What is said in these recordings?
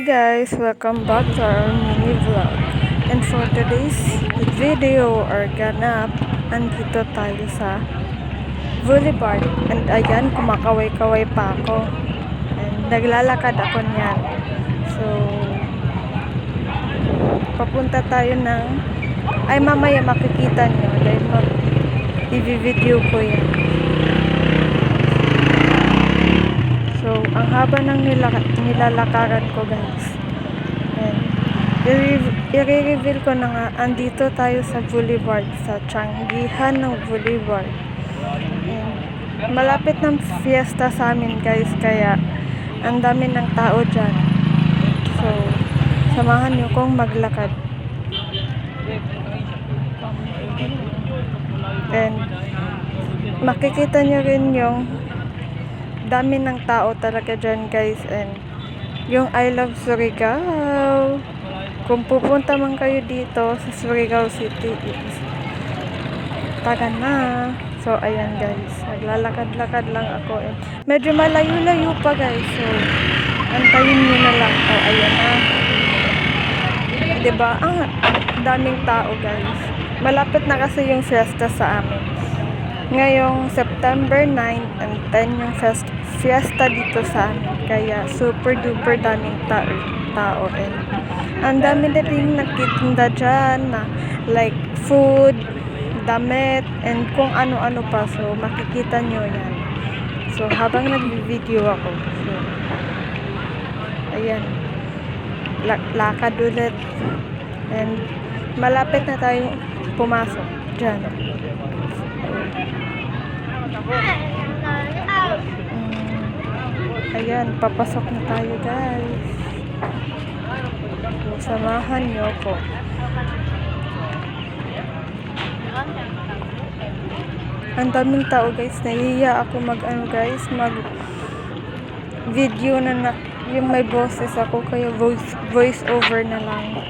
Hi guys, welcome back to our mini vlog. And for today's video or ganap, andito tayo sa Boulevard. And ayan, kumakaway-kaway pa ako. And naglalakad ako niyan. So, papunta tayo ng ay mamaya makikita nyo dahil mag i-video ko yan. So, ang haba ng nilaka- nilalakaran ko guys. I-reveal ko na nga, andito tayo sa Boulevard, sa Changihan ng Boulevard. And, malapit ng fiesta sa amin guys, kaya ang dami ng tao dyan. So, samahan nyo kong maglakad. And, makikita nyo rin yung dami ng tao talaga dyan guys and yung I love Surigao. Kung pupunta man kayo dito sa Surigao City is taga na. So ayan guys naglalakad-lakad lang ako and medyo malayo-layo pa guys so antayin nyo na lang. Oh ayan na. Diba? Ang daming tao guys. Malapit na kasi yung fiesta sa amin ngayong September 9 and 10 yung fest, fiesta dito sa amin. Kaya super duper daming tao, tao and ang dami na rin nagtitinda dyan na like food, damit, and kung ano-ano pa. So makikita nyo yan. So habang nag-video ako. So, ayan. La- lakad ulit. And malapit na tayo pumasok dyan. Ayan, papasok na tayo guys. Samahan nyo ko. Ang daming tao guys, nahihiya ako mag ano guys, mag video na, na yung may boses ako kaya voice voice over na lang.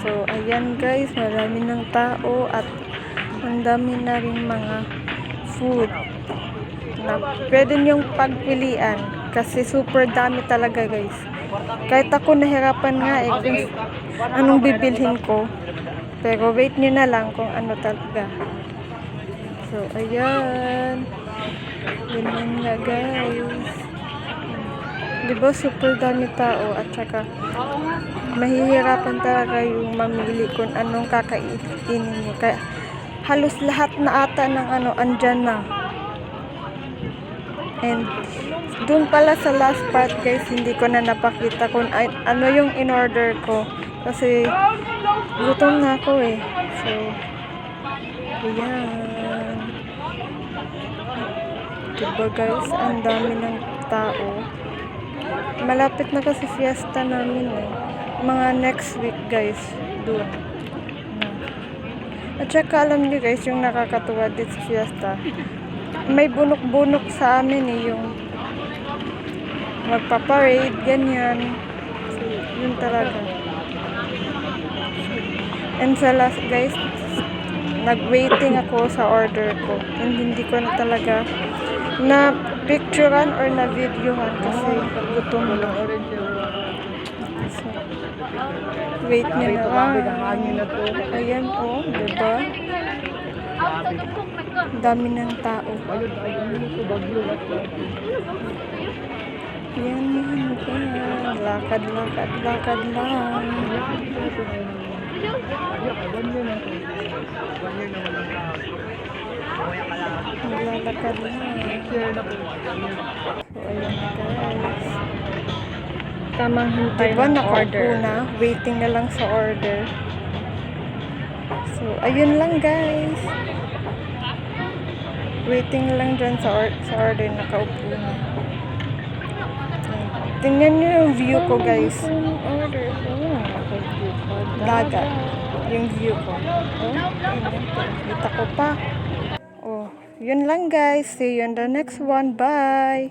So ayan guys, marami ng tao at ang dami na rin mga food na pwede niyong pagpilian kasi super dami talaga guys. Kahit ako nahirapan nga eh kung anong bibilhin ko. Pero wait nyo na lang kung ano talaga. So, ayan. Ganyan nga guys. Diba super dami tao at saka mahihirapan talaga yung mamili kung anong kakainin nyo. Kaya halos lahat na ata ng ano andyan na. And dun pala sa last part guys, hindi ko na napakita kung ay, ano yung in-order ko. Kasi gutom na ako eh. So, ayan. Diba guys, ang dami ng tao. Malapit na kasi fiesta namin eh. Mga next week guys, doon. At saka alam niyo guys, yung nakakatuwa dito sa fiesta, may bunok-bunok sa amin eh, yung magpaparade, ganyan. Yun talaga. And sa last guys, nag-waiting ako sa order ko. And hindi ko na talaga na picturean or na videohan kasi gutom na. So, wait nyo na lang. Ayan po, diba? Dami ng tao. Yan, yan, yan. Lakad, lakad, lakad lang. Naglalakad lang. So, ayan guys. Tamang hintay Diba ng nakaupo na? Waiting na lang sa order. So, ayun lang guys. Waiting lang dyan sa, or- sa order. Nakaupo na. Tingnan nyo yung view ko guys. order. Dagat. Yung view ko. Oh. Kita ko pa. Oh, yun lang guys. See you in the next one. Bye!